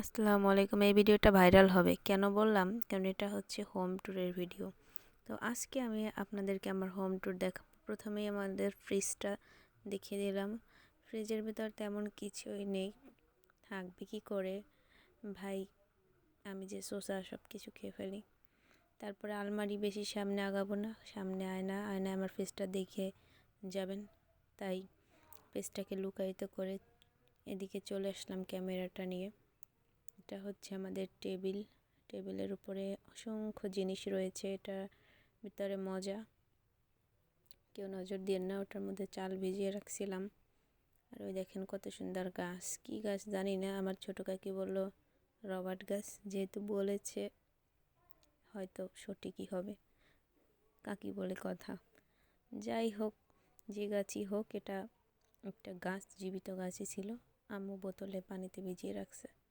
আসসালামু আলাইকুম। এই ভিডিওটা ভাইরাল হবে। কেন বললাম? কারণ এটা হচ্ছে হোম ট্যুরের ভিডিও তো আজকে আমি আপনাদেরকে আমার হোম ট্যুর দেখাবো। প্রথমেই আমাদের ফ্রিজটা দেখিয়ে দিলাম। ফ্রিজের ভিতর তেমন কিছুই নেই। থাকবে কি করে? ভাই, আমি যে শোষা সব কিছু খেয়ে ফেলি। তারপরে আলমারি বেশি সামনে আগাবো না। সামনে আয়না। আয়না আমার ফ্রিজটা দেখে যাবেন। তাই ফ্রিজটাকে লুকায়িত করে এদিকে চলে আসলাম ক্যামেরাটা নিয়ে। এটা হচ্ছে আমাদের টেবিল। টেবিলের উপরে অসংখ্য জিনিস রয়েছে এটা ভিতরে মজা। কেউ নজর দিয়ে না, ওটার মধ্যে চাল ভিজিয়ে রাখছিলাম। আর ওই দেখেন কত সুন্দর গাছ। কি গাছ জানি না, আমার ছোটো কাকি বলল, রবার্ট গাছ যেহেতু বলেছে, হয়তো সঠিকই হবে। কাকি বলে কথা, যাই হোক, যে গাছই হোক, এটা একটা গাছ, জীবিত গাছই ছিল। আম্মু বোতলে পানিতে ভিজিয়ে রাখছে।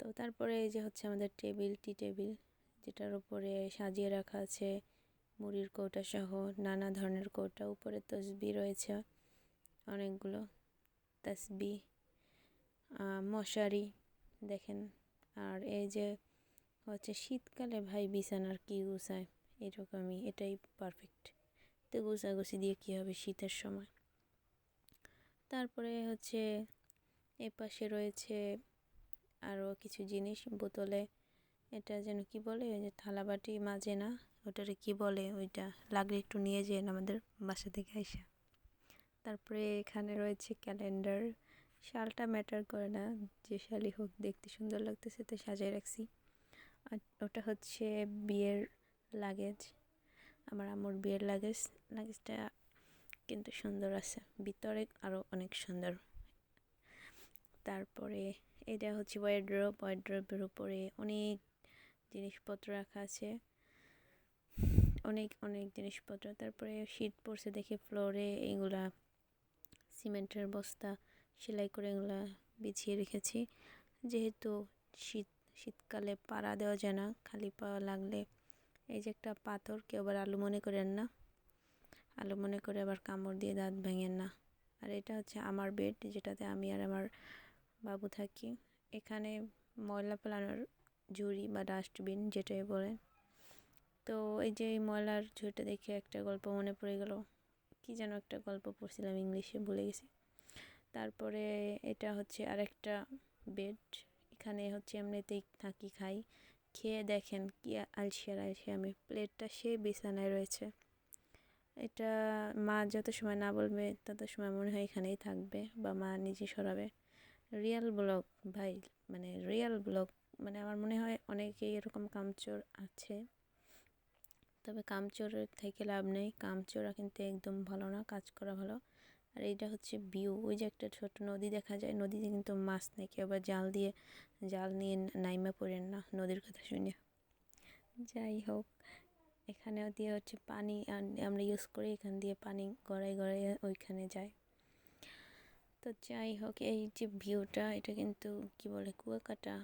তো তারপরে এই যে হচ্ছে আমাদের টেবিল, টি টেবিল যেটার উপরে সাজিয়ে রাখা আছে, মুড়ির কৌটা সহ নানা ধরনের কৌটা, উপরে তসবি রয়েছে অনেকগুলো, তসবি মশারি, দেখেন, আর এই যে হচ্ছে শীতকালে ভাই বিছানার কি গুছায়, এরকমই, এটাই পারফেক্ট তো গুছাগুছি দিয়ে কী হবে শীতের সময়। তারপরে হচ্ছে এ পাশে রয়েছে আরও কিছু জিনিস বোতলে, এটা যেন কি বলে, ওই যে থালাবাটি মাজে না, ওটারে কি বলে, ওইটা লাগলে একটু নিয়ে যেন আমাদের বাসা থেকে আইসা। তারপরে এখানে রয়েছে ক্যালেন্ডার শালটা ম্যাটার করে না, যে শালই হোক, দেখতে সুন্দর লাগতেছে তো সাজাই রাখছি। আর ওটা হচ্ছে বিয়ের লাগেজ আমার আম্মুর বিয়ের লাগেজ লাগেজটা কিন্তু সুন্দর আছে, ভিতরে আরও অনেক সুন্দর। তারপরে এটা হচ্ছে ওয়াইড্রপ ওয়াইড্রপের উপরে অনেক জিনিসপত্র রাখা আছে। অনেক অনেক জিনিসপত্র। তারপরে শীত পড়ছে দেখে ফ্লোরে এগুলা সিমেন্টের বস্তা, সেলাই করে এগুলা বিছিয়ে রেখেছি। যেহেতু শীত, শীতকালে পাড়া দেওয়া যায় না, খালি পাওয়া লাগলে। এই যে একটা পাথর, কেউ আবার আলু মনে করেন না। আলু মনে করে আবার কামড় দিয়ে দাঁত ভেঙেন না। আর এটা হচ্ছে আমার বেড যেটাতে আমি আর আমার বাবু থাকি। এখানে ময়লা ফেলানোর ঝুড়ি বা ডাস্টবিন যেটাই বলে। তো এই যে এই ময়লার ঝুড়িটা দেখে একটা গল্প মনে পড়ে গেল। কি যেন একটা গল্প পড়ছিলাম ইংলিশে, ভুলে গেছি। তারপরে এটা হচ্ছে আরেকটা বেড এখানে হচ্ছে এমনিতেই থাকি, খাই। খেয়ে দেখেন কি আলসিয়ার আলসিয়া আমি। প্লেটটা সে বিছানায় রয়েছে। এটা মা যত সময় না বলবে, তত সময় মনে হয় এখানেই থাকবে বা মা নিজে সরাবে। রিয়েল ব্লগ ভাই মানে রিয়েল ব্লগ মানে আমার মনে হয় অনেকেই এরকম কামচোর আছে। তবে কামচোরের থেকে লাভ নেই। কামচোরা কিন্তু একদম ভালো না, কাজ করা ভালো। আর এইটা হচ্ছে ভিউ ওই যে একটা ছোট নদী দেখা যায়, নদীতে কিন্তু মাছ নেই, কেউ আবার জাল দিয়ে, জাল নিয়ে নাইমা পড়েন না, নদীর কথা শুনে। যাই হোক, এখানেও দিয়ে হচ্ছে পানি আমরা ইউজ করি, এখান দিয়ে পানি গড়াই গড়াই ওইখানে যায়। তো যাই হোক, এই যে ভিউটা, এটা কিন্তু কি বলে, কুয়াকাটা,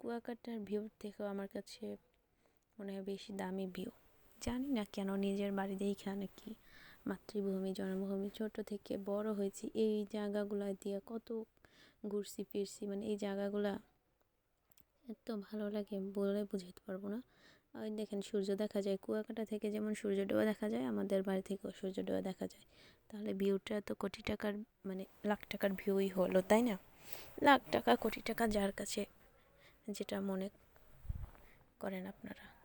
কুয়াকাটার ভিউর থেকেও আমার কাছে মনে হয় বেশি দামি ভিউ। জানি না কেন নিজের বাড়িতে এইখানে কি মাতৃভূমি, জন্মভূমি, ছোট থেকে বড় হয়েছি, এই জায়গাগুলো দিয়ে কত ঘুরছি, ফিরছি মানে এই জায়গাগুলা এত ভালো লাগে বলে বুঝাতে পারব না। ওই দেখেন সূর্য দেখা যায়, কুয়াকাটা থেকে যেমন সূর্য ডোয়া দেখা যায়, আমাদের বাড়ি থেকেও সূর্য ডোয়া দেখা যায়। তাহলে ভিউটা তো কোটি টাকার মানে লাখ টাকার ভিউই হলো, তাই না? লাখ টাকা, কোটি টাকা যার কাছে যেটা মনে করেন আপনারা।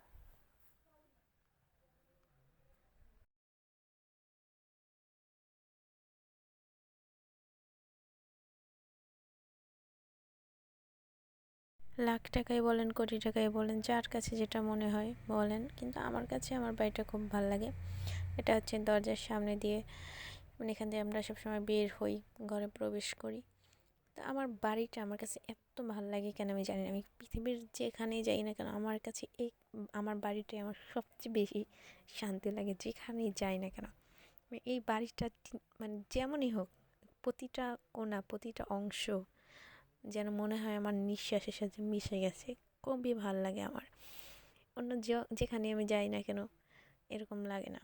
লাখ টাকাই বলেন, কোটি টাকাই বলেন, যার কাছে যেটা মনে হয় বলেন। কিন্তু আমার কাছে আমার বাড়িটা খুব ভালো লাগে। এটা হচ্ছে দরজার সামনে দিয়ে মানে এখান দিয়ে আমরা সবসময় বের হই, ঘরে প্রবেশ করি। তো আমার বাড়িটা আমার কাছে এত ভালো লাগে কেন আমি জানি না। আমি পৃথিবীর যেখানেই যাই না কেন আমার কাছে এই আমার বাড়িটাই আমার সবচেয়ে বেশি শান্তি লাগে, যেখানেই যাই না কেন। এই বাড়িটা মানে যেমনই হোক, প্রতিটা কোনা, প্রতিটা অংশ যেন মনে হয় আমার নিঃশ্বাসের সাথে মিশে গেছে। খুবই ভালো লাগে আমার। অন্য যেখানে আমি যাই না কেন, এরকম লাগে না।